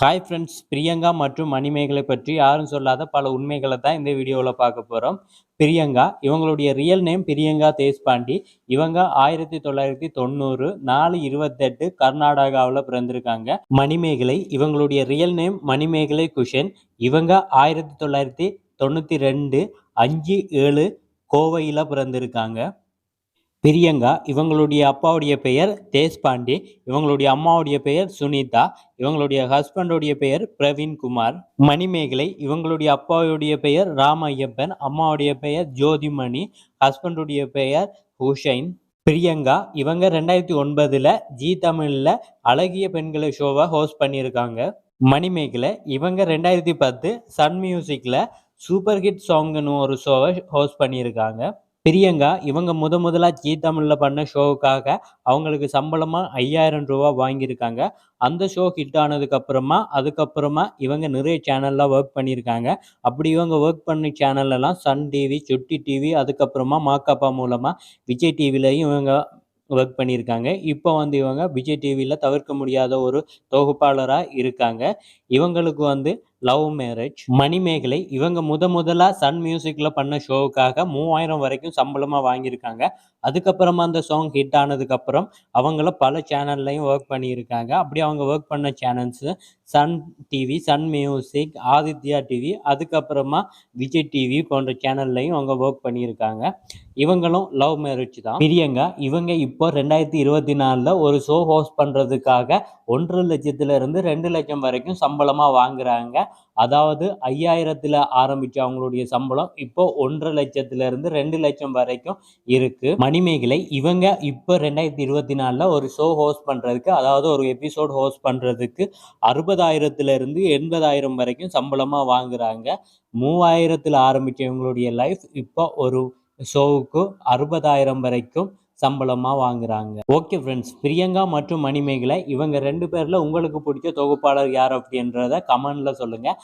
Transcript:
Hi friends Priyanka மற்றும் மணிமேகலை பற்றி யாரும் சொல்லாத பல உண்மைகளை தான் இந்த வீடியோவில் பார்க்க போகிறோம் பிரியங்கா இவங்களுடைய ரியல் நேம் பிரியங்கா தேஷ்பாண்டி. இவங்க ஆயிரத்தி தொள்ளாயிரத்தி தொண்ணூறு நாலு இருபத்தெட்டு கர்நாடகாவில் பிறந்திருக்காங்க. மணிமேகலை இவங்களுடைய ரியல் நேம் மணிமேகலை குஷன். இவங்க ஆயிரத்தி தொள்ளாயிரத்தி தொண்ணூற்றி ரெண்டு அஞ்சு ஏழு கோவையில் பிறந்திருக்காங்க. பிரியங்கா இவங்களுடைய அப்பாவுடைய பெயர் தேஷ்பாண்டே இவங்களுடைய அம்மாவுடைய பெயர் சுனிதா இவங்களுடைய ஹஸ்பண்டுடைய பெயர் பிரவீன்குமார். மணிமேகலை இவங்களுடைய அப்பாவுடைய பெயர் ராம ஐயப்பன் அம்மாவுடைய பெயர் ஜோதிமணி ஹஸ்பண்டுடைய பெயர் ஹுஷைன் பிரியங்கா இவங்க ரெண்டாயிரத்தி ஒன்பதுல ஜி தமிழ்ல அழகிய பெண்களை ஷோவை ஹோஸ்ட் பண்ணியிருக்காங்க. மணிமேகலை இவங்க ரெண்டாயிரத்தி பத்து சன் மியூசிக்ல சூப்பர் ஹிட் சாங்னு ஒரு ஷோவை ஹோஸ்ட் பண்ணியிருக்காங்க. பிரியங்கா இவங்க முத முதலாக ஜி தமிழில் பண்ண ஷோவுக்காக அவங்களுக்கு சம்பளமாக ஐயாயிரம் ரூபா வாங்கியிருக்காங்க. அந்த ஷோ ஹிட் ஆனதுக்கப்புறமா அதுக்கப்புறமா இவங்க நிறைய சேனல்லாம் ஒர்க் பண்ணியிருக்காங்க. அப்படி இவங்க ஒர்க் பண்ண சேனல்லலாம் சன் டிவி சுட்டி டிவி அதுக்கப்புறமா மாக்காப்பா மூலமாக விஜய் டிவிலையும் இவங்க ஒர்க் பண்ணியிருக்காங்க. இப்போ வந்து இவங்க விஜய் டிவியில் தவிர்க்க முடியாத ஒரு தொகுப்பாளராக இருக்காங்க. இவங்களுக்கு வந்து லவ் மேரேஜ் மணிமேகலை இவங்க முத முதலா சன் மியூசிக்ல பண்ண ஷோவுக்காக மூவாயிரம் வரைக்கும் சம்பளமா வாங்கியிருக்காங்க. அதுக்கப்புறமா அந்த சாங் ஹிட் ஆனதுக்கு அப்புறம் அவங்கள பல சேனல்லையும் ஒர்க் பண்ணியிருக்காங்க. அப்படி அவங்க ஒர்க் பண்ண channels Sun TV Sun music Adithya TV அதுக்கப்புறமா விஜய் டிவி போன்ற சேனல்லையும் அவங்க ஒர்க் பண்ணியிருக்காங்க. இவங்களும் லவ் மேரேஜ் தான். பிரியங்கா இவங்க இப்போ ரெண்டாயிரத்தி இருபத்தி நாலில் ஒரு ஷோ ஹோஸ்ட் பண்ணுறதுக்காக ஒன்றரை லட்சத்துலேருந்து ரெண்டு லட்சம் வரைக்கும் சம்பளமாக வாங்குறாங்க. அதாவது ஐயாயிரத்தில் ஆரம்பித்த அவங்களுடைய சம்பளம் இப்போ ஒன்றரை லட்சத்துல இருந்து ரெண்டு லட்சம் வரைக்கும் இருக்கு. மணிமேகலை இவங்க இப்போ ரெண்டாயிரத்தி இருபத்தி நாலில் ஒரு ஷோ ஹோஸ்ட் பண்ணுறதுக்கு அதாவது ஒரு எபிசோட் ஹோஸ்ட் பண்ணுறதுக்கு அறுபதாயிரத்துல இருந்து எண்பதாயிரம் வரைக்கும் சம்பளமாக வாங்குறாங்க. மூவாயிரத்தில் ஆரம்பித்தவங்களுடைய லைஃப் இப்போ ஒரு ஷோவுக்கு அறுபதாயிரம் வரைக்கும் சம்பளமாக வாங்குறாங்க. ஓகே ஃப்ரெண்ட்ஸ் பிரியங்கா மற்றும் மணிமேகலை இவங்க ரெண்டு பேரில் உங்களுக்கு பிடிச்ச தொகுப்பாளர் யார் அப்படின்றத கமெண்டில் சொல்லுங்கள்